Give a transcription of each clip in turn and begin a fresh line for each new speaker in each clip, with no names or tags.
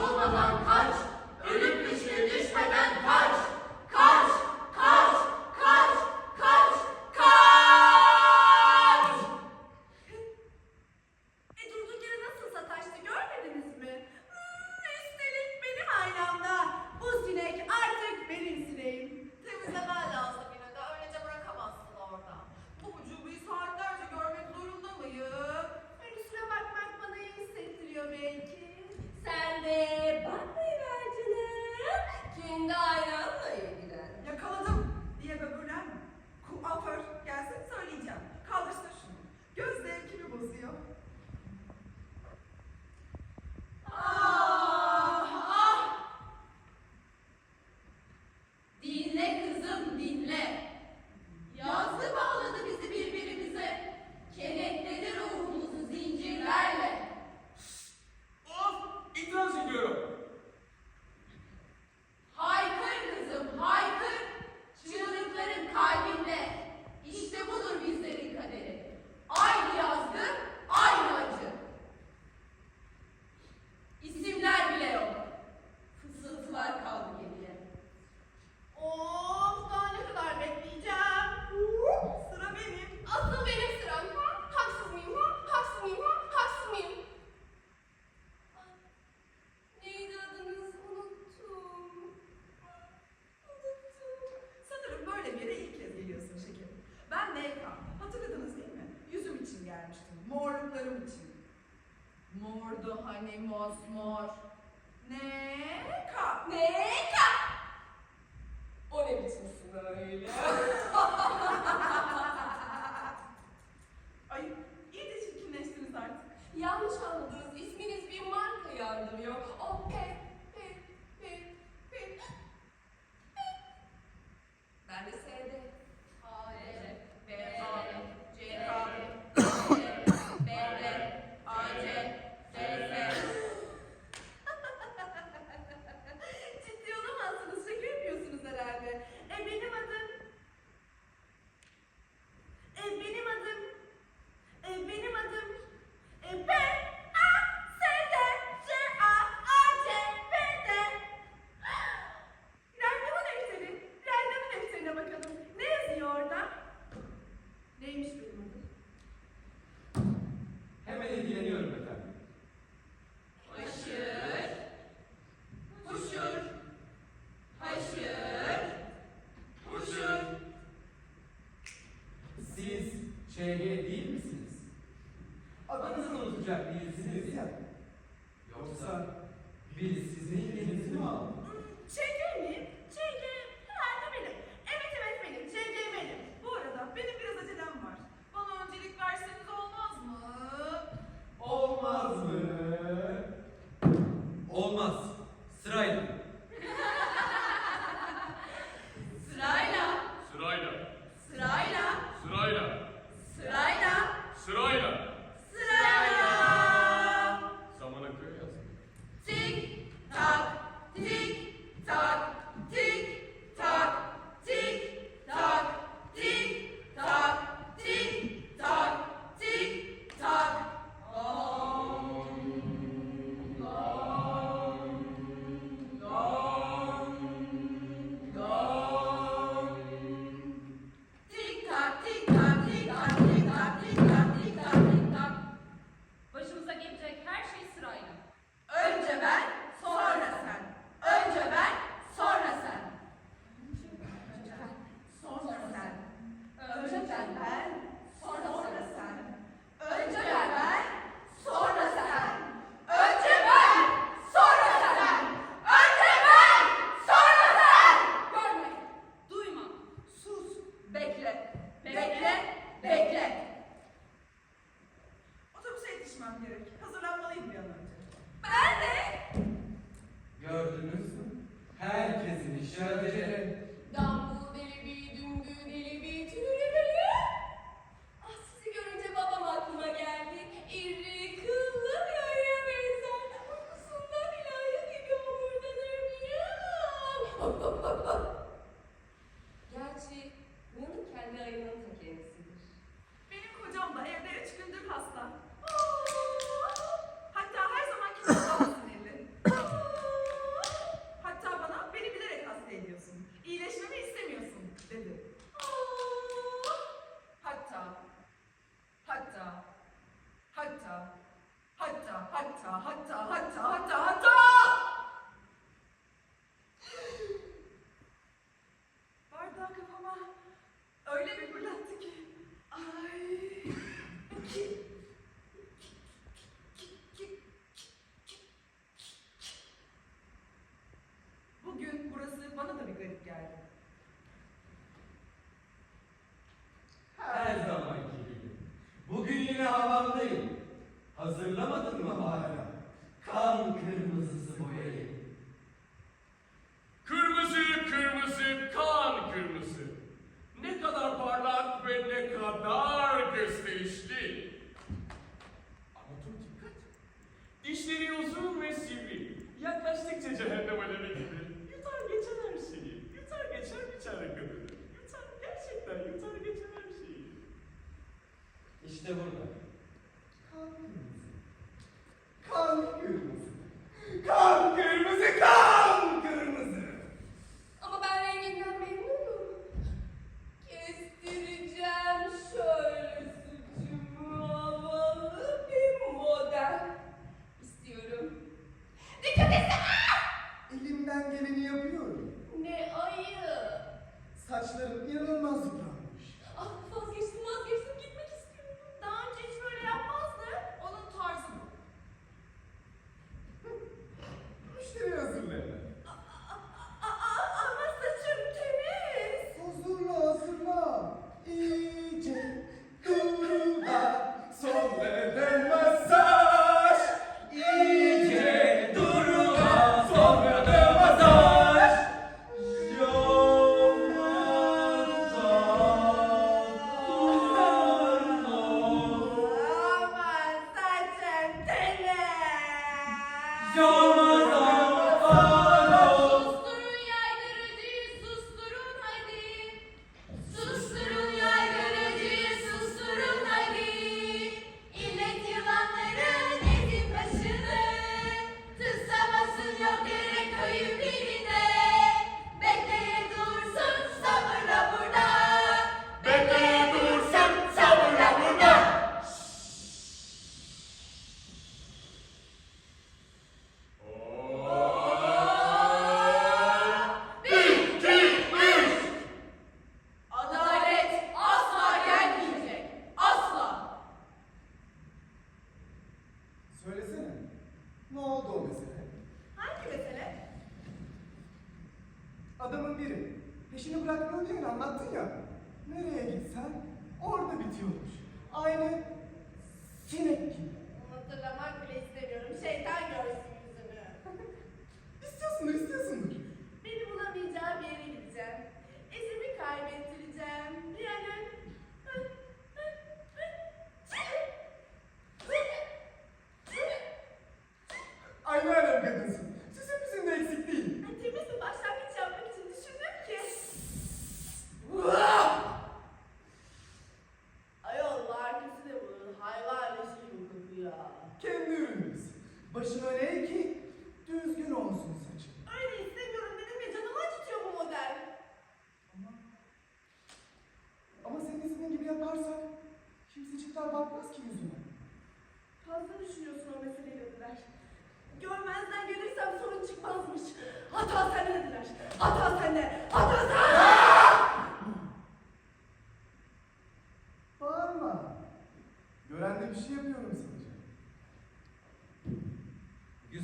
Shalom.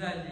Sizlerle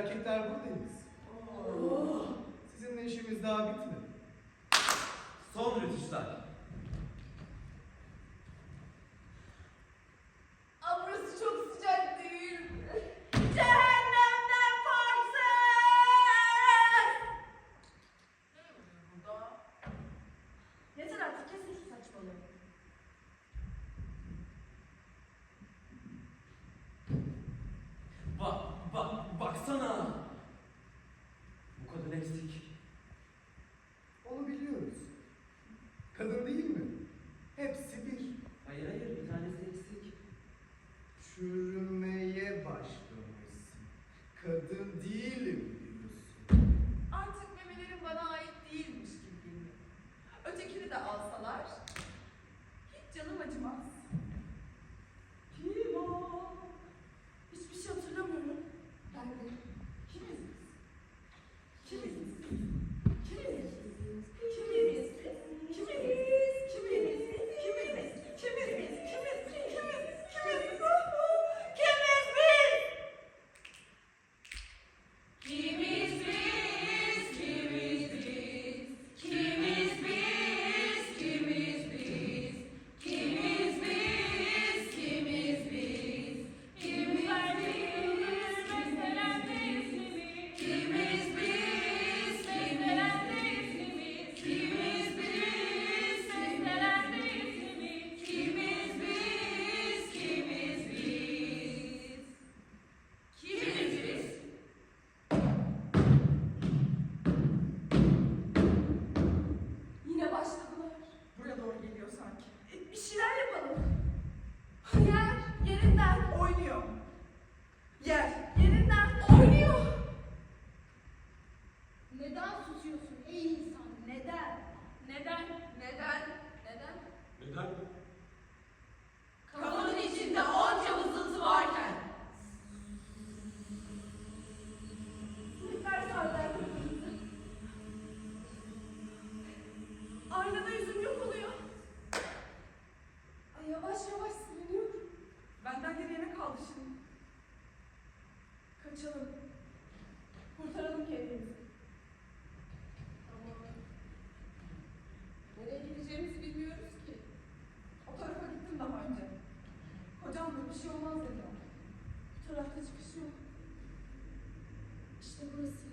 erkekler buradayız. Sizinle işimiz daha bitmedi.
Son rütuşlar.
Neden susuyorsun ey insan? Neden?
Neden? Neden? Neden?
Neden?
İşte
burası.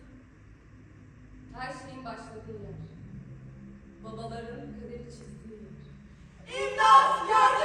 Her şeyin başladığı yer. Babaların kaderi çizdiği yer.
İmdat! Yardım!